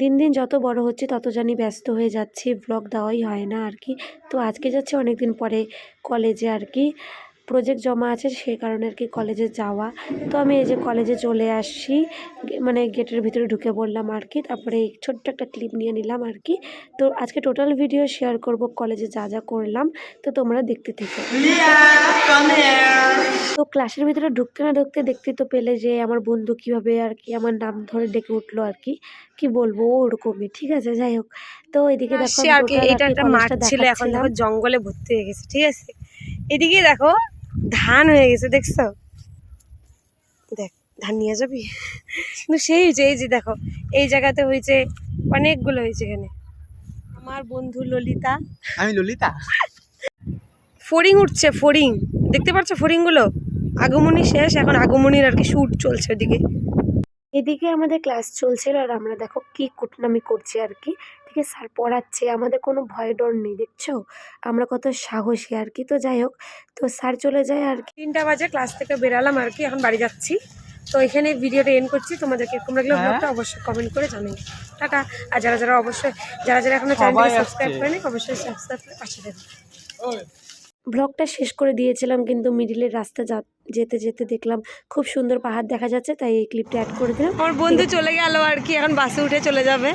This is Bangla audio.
দিন দিন যত বড় হচ্ছে, তত জানি ব্যস্ত হয়ে যাচ্ছি। ব্লগ দেওয়াই হয় না আর কি। তো আজকে যাচ্ছি অনেক দিন পরে কলেজে আর কি। প্রজেক্ট জমা আছে সেই কারণে আর কি কলেজে যাওয়া। তো আমি এই যে কলেজে চলে আসছি। মানে গেটের ভিতরে ঢুকে বললাম আর কি। তারপরে এই ছোট্ট একটা ক্লিপ নিয়ে নিলাম আর কি। তো আজকে টোটাল ভিডিও শেয়ার করব কলেজে যা যা করলাম। তো তোমরা দেখতে থেকো। ক্লাসের ভিতরে ঢুকতে না ঢুকতে দেখতে তো পেলে যে আমার বন্ধু কীভাবে আর কি আমার নাম ধরে ডেকে উঠল আর কি। কি বলব ওরকমই। ঠিক আছে যাই হোক। তো এদিকে দেখো আর কি এটা একটা মাঠ ছিল এখন দেখো জঙ্গলে ভর্তি হয়ে গেছে ঠিক আছে? এদিকে দেখো ধান হয়ে গেছে দেখছ? দেখ ধান নিয়ে যাবি? কিন্তু সেই হয়েছে এই যে দেখো এই জায়গাতে হয়েছে অনেকগুলো হয়েছে এখানে। আমার বন্ধু ললিতা। আমি ললিতা। ফড়িং উঠছে ফড়িং। দেখতে পাচ্ছ ফড়িংগুলো? আগমনী শেষ এখন আগমনীর আর কি শুট চলছে ওদিকে। এদিকে আমাদের ক্লাস চলছিল আর আমরা দেখো কি কুটনামি করছি আর কি। ঠিক আছে স্যার পড়াচ্ছে আমাদের কোনো ভয় ডর নেই দেখছ? আমরা কত সাহসী আর কি তো যাই হোক তো স্যার চলে যায় আর কি। তিনটা বাজে ক্লাস থেকে বেরালাম আর কি এখন বাড়ি যাচ্ছি। তো এখানে ভিডিওটা এন্ড করছি তোমাদেরকে এরকম লাগলে হ্যাঁ। ব্লগটা অবশ্যই কমেন্ট করে জানাই। টাটা। আর যারা যারা অবশ্যই যারা যারা এখনও চ্যানেলটাকে সবাই সাবস্ক্রাইব। করেনি অবশ্যই সাবস্ক্রাইব করে পাশে দেবেন ব্লগটা শেষ করে দিয়েছিলাম কিন্তু মিডিলের রাস্তা যা যেতে যেতে দেখলাম খুব সুন্দর পাহাড় দেখা যাচ্ছে তাই এই ক্লিপটা অ্যাড করে দিলাম। আমার বন্ধু চলে গেল আর কি এখন বাসে উঠে চলে যাবে।